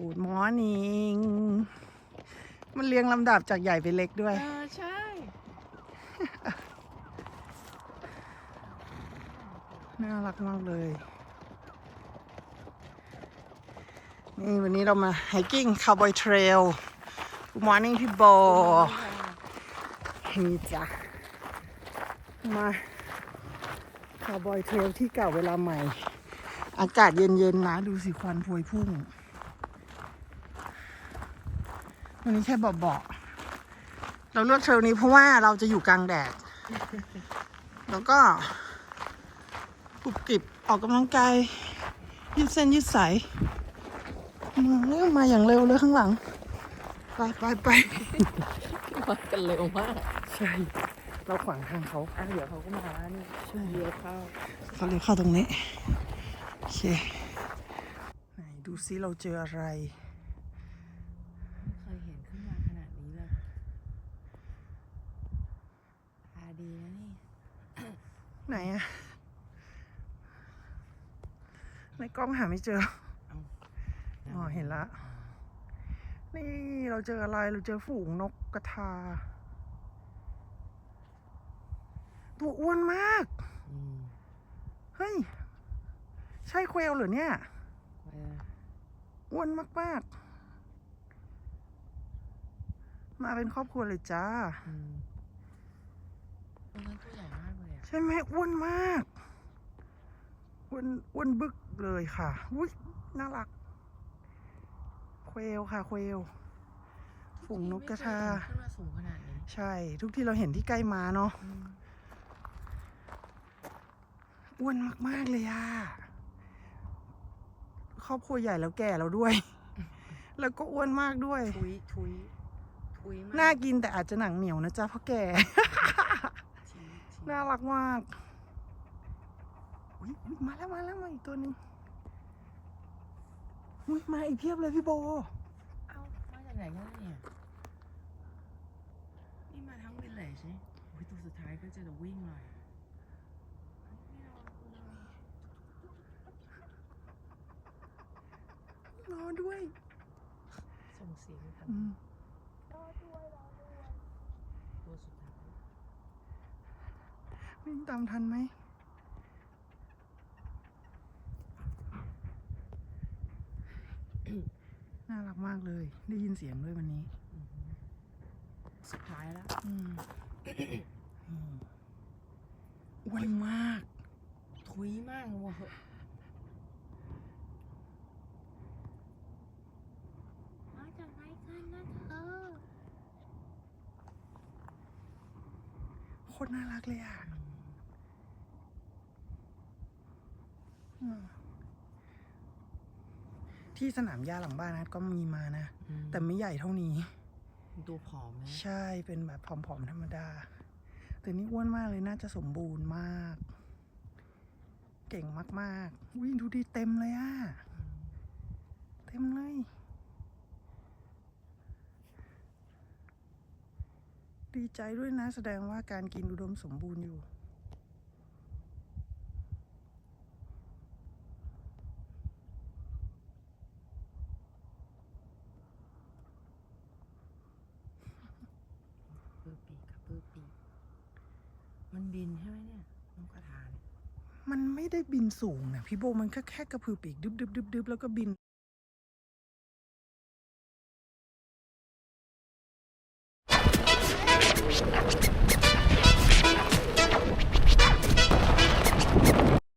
Good morning มันเรียงลำดับจากใหญ่ไปเล็กด้วย เออใช่ น่ารักมากเลย นี่วันนี้เรามาไฮกิ้งคาวบอยเทรล Good morning พี่โบนี่จ้ะ มาคาวบอยเทรลที่เก่าเวลาใหม่ อากาศเย็นๆนะ ดูสิควันพวยพุ่ง วันนี้แค่เบาๆเราเลือกเทรลนี้เพราะว่าเราจะอยู่กลางแดด แล้วก็กรุบกริบออกกำลังกาย ยืดเส้นยืดสายมาเร็วมาอย่างเร็วเลยข้างหลัง ไปไปไปมากันเร็วมาก ใช่ เราขวางทางเขาอะเดี๋ยวเขาก็มานี่ใช่เลี้ยวเข้าเขาเลยเข้าตรงนี้ โอเค ไหนดูซิเราเจออะไร ไม่เคยเห็นขึ้นมาขนาดนี้เลยตาดีนะนี่ ไหนอะในกล้องหาไม่เจอ อ๋อ เห็นละ นี่เราเจออะไร เราเจอฝูงนกกระทา ตัวอ้วนมากอืมเฮ้ย ใช่เควลเหรอเนี่ยเอออ้วนมาก ๆ มาเป็นครอบครัวเลยจ้าอืมตัวนั้นตัวใหญ่ ช่ไหมอ้วนมากอ้วนอ้วนบึกเลยค่ะอุ้ยน่ารัก เควลค่ะ เควลฝูงนกกระทาไม่เคยเห็นขึ้นมาสูงขนาดนี้ใช่ ทุกที่เราเห็นที่ใกล้มาเนาะอืมอ้วนมาก ๆ เลยอะครอบครัวใหญ่แล้วแก่แล้วด้วย แล้วก็อ้วนมากด้วย ทุยทุยทุยมากน่ากินแต่อาจจะหนังเหนียวนะจ๊ะเพราะแก่ชี้ชี้ น่ารักมากอุ๊ยอุ๊ยมาแล้วมาแล้วมาอีกตัวหนึงอุ้ยมาอีกเพียบเลยพี่โบ เอ้ามาจากไหนกันเนี่ยนี่มาทั้งวิลเลจนี่โอ้ยตัวสุดท้ายก็จะวิ่งหน่อยไม่เอาเลยรอด้วย ส่งเสียงกันอืมตัวสุดท้าย วิ่งตามทันไหมน่ารักมากเลย ได้ยินเสียงด้วยวันนี้อือหือสุดท้ายแล้วอืมอืมอ้วนมาก ทุยมากว่ะเหอะมาจากไหนกันนะเธอโคตรน่ารักเลยอะอืม ที่สนามหญ้าหลังบ้านนะก็มีมานะ แต่ไม่ใหญ่เท่านี้ตัวผอมนะใช่เป็นแบบผอมๆธรรมดา แต่นี่อ้วนมากเลยน่าจะสมบูรณ์มาก เก่งมากๆวิ่งดูดีเต็มเลยอะ เต็มเลยดีใจด้วยนะแสดงว่าการกินอุดมสมบูรณ์อยู่ ปื้อปีกกับปื้อปีกมัน บินใช่ไหมเนี่ยนกกระทาเนี่ย มันไม่ได้บินสูงนะพี่โบมันแค่แค่กระพือปีกดึบดึบดึบดึบแล้วก็บิน